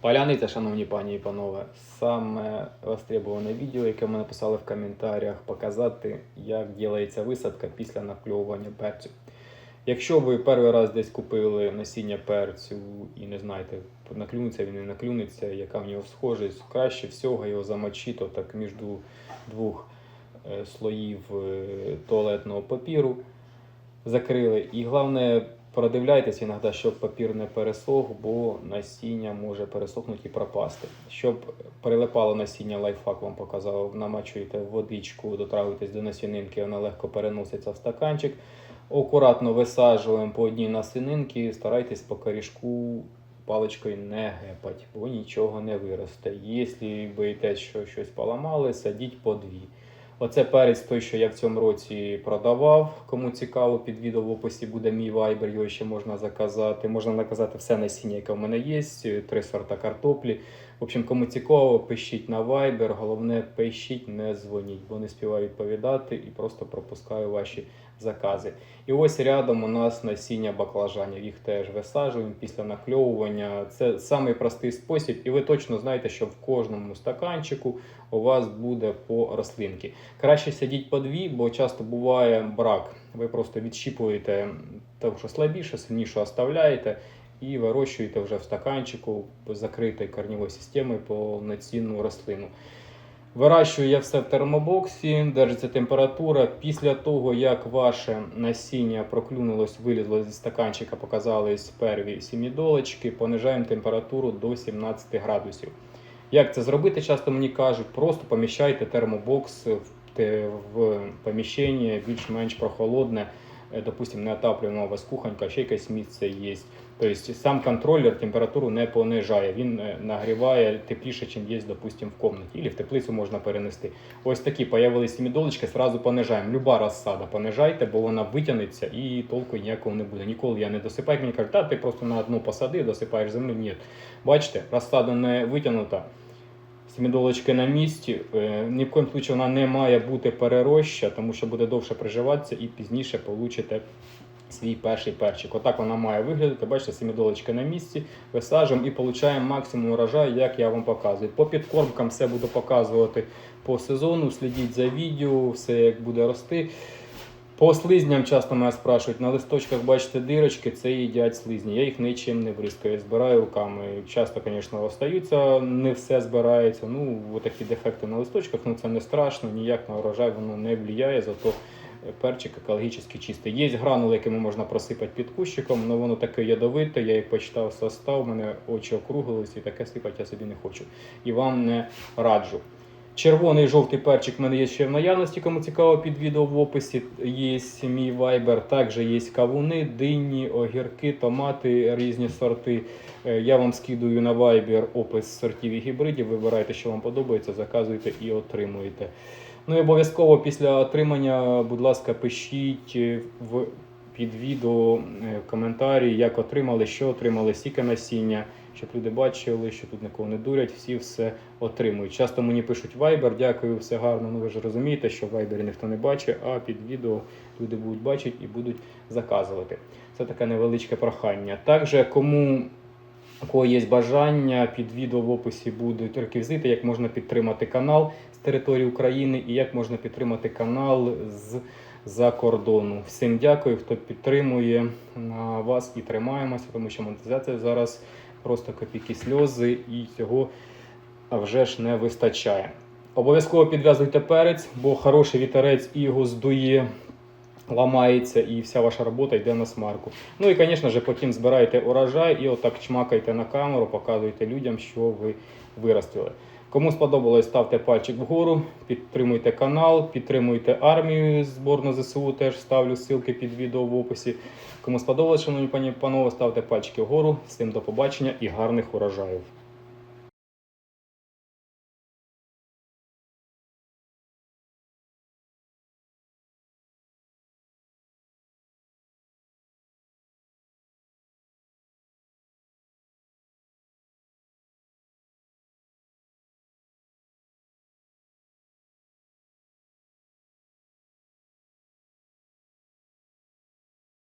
Паляниця, шановні пані і панове, саме востребоване відео, яке мене писали в коментарях, показати, як робиться висадка після накльовування перцю. Якщо ви перший раз десь купили насіння перцю і не знаєте, наклюнеться він не наклюнеться, яка в нього схожість, краще всього його замочити так між двох е, слоїв е, туалетного папіру закрили. І головне, продивляйтесь іноді, щоб папір не пересох, бо насіння може пересохнути і пропасти. Щоб прилипало насіння, лайфхак вам показав, намачуєте водичку, дотрагуєтесь до насінинки, вона легко переноситься в стаканчик. Акуратно висаджуємо по одній насінинки, старайтесь по корішку паличкою не гепать, бо нічого не виросте. Якщо боїтесь, що щось поламали, садіть по дві. Оце перець той, що я в цьому році продавав. Кому цікаво, під відео в описі буде мій вайбер, його ще можна заказати. Можна наказати все насіння, яке в мене є, три сорта картоплі. В общем, кому цікаво, пишіть на вайбер. Головне, пишіть, не дзвоніть, бо не співаю відповідати і просто пропускаю ваші закази. І ось рядом у нас насіння баклажанів. Їх теж висаджуємо після накльовування. Це самий простий спосіб, і ви точно знаєте, що в кожному стаканчику у вас буде по рослинки. Краще сидіть по дві, бо часто буває брак. Ви просто відщіпуєте те, що слабіше, сильніше оставляєте. І вирощуєте вже в стаканчику закритою корневою системою повноцінну рослину. Вирощую я все в термобоксі, держиться температура. Після того, як ваше насіння проклюнулось, вилізло зі стаканчика, показались перві сімідолочки, понижаємо температуру до 17 градусів. Як це зробити? Часто мені кажуть, просто поміщайте термобокс в, поміщення більш-менш прохолодне, допустим, не отаплюємо у вас кухонька, ще якесь місце є. Тобто сам контролер температуру не понижає, він е, нагріває тепліше, ніж є, допустим, в кімнаті. Або в теплицю можна перенести. Ось такі появились сімідолочки, сразу понижаємо. Люба розсада понижайте, бо вона витягнеться і толку ніякого не буде. Ніколи я не досипаю. Мені кажуть, та ти просто на одну посадив, досипаєш землю. Ні. Бачите, розсада не витягнута. Сімідолочки на місці. Е, Ні в коїм случаї вона не має бути перероща, тому що буде довше приживатися і пізніше получите свій перший перчик. Отак вона має виглядати. Бачите, семидолочка на місці, висаджуємо і отримуємо максимум урожаю, як я вам показую. По підкормкам все буду показувати по сезону. Слідіть за відео, все як буде рости. По слизням часто мене спрашують, на листочках бачите дирочки, це їдять слизні. Я їх нічим не бризкаю, збираю руками. Часто, звісно, остаються, не все збирається. Ну, такі дефекти на листочках, ну це не страшно, ніяк на урожай воно не впливає, зато перчик екологічно чистий. Є гранули, якими можна просипати під кущиком, але воно таке ядовите. Я як почитав состав, у мене очі округлились і таке сипати я собі не хочу. І вам не раджу. Червоний жовтий перчик в мене є ще в наявності, кому цікаво під відео в описі. Є мій вайбер, також є кавуни, дині, огірки, томати, різні сорти. Е, Я вам скидую на вайбер опис сортів і гібридів. Вибирайте, що вам подобається, заказуйте і отримуєте. Ну і обов'язково після отримання, будь ласка, пишіть е, в під відео е, коментарі, як отримали, що отримали, стільки насіння, щоб люди бачили, що тут нікого не дурять, всі все отримують. Часто мені пишуть Viber, дякую, все гарно. Ну ви ж розумієте, що в Viber ніхто не бачить, а під відео люди будуть бачити і будуть заказувати. Це таке невеличке прохання. Також кому у кого є бажання, під відео в описі будуть реквізити, як можна підтримати канал з території України і як можна підтримати канал з за кордону. Всім дякую, хто підтримує на вас і тримаємося, тому що монетизація зараз просто копійки сльози і цього вже ж не вистачає. Обов'язково підв'язуйте перець, бо хороший вітерець і його здує, ламається, і вся ваша робота йде на смарку. Ну і, звісно ж, потім збираєте урожай і отак чмакайте на камеру, показуєте людям, що ви виростили. Кому сподобалось, ставте пальчик вгору, підтримуйте канал, підтримуйте армію зборну ЗСУ. Теж ставлю ссылки під відео в описі. Кому сподобалось, шановні пані панове, ставте пальчики вгору. Всім до побачення і гарних урожаїв.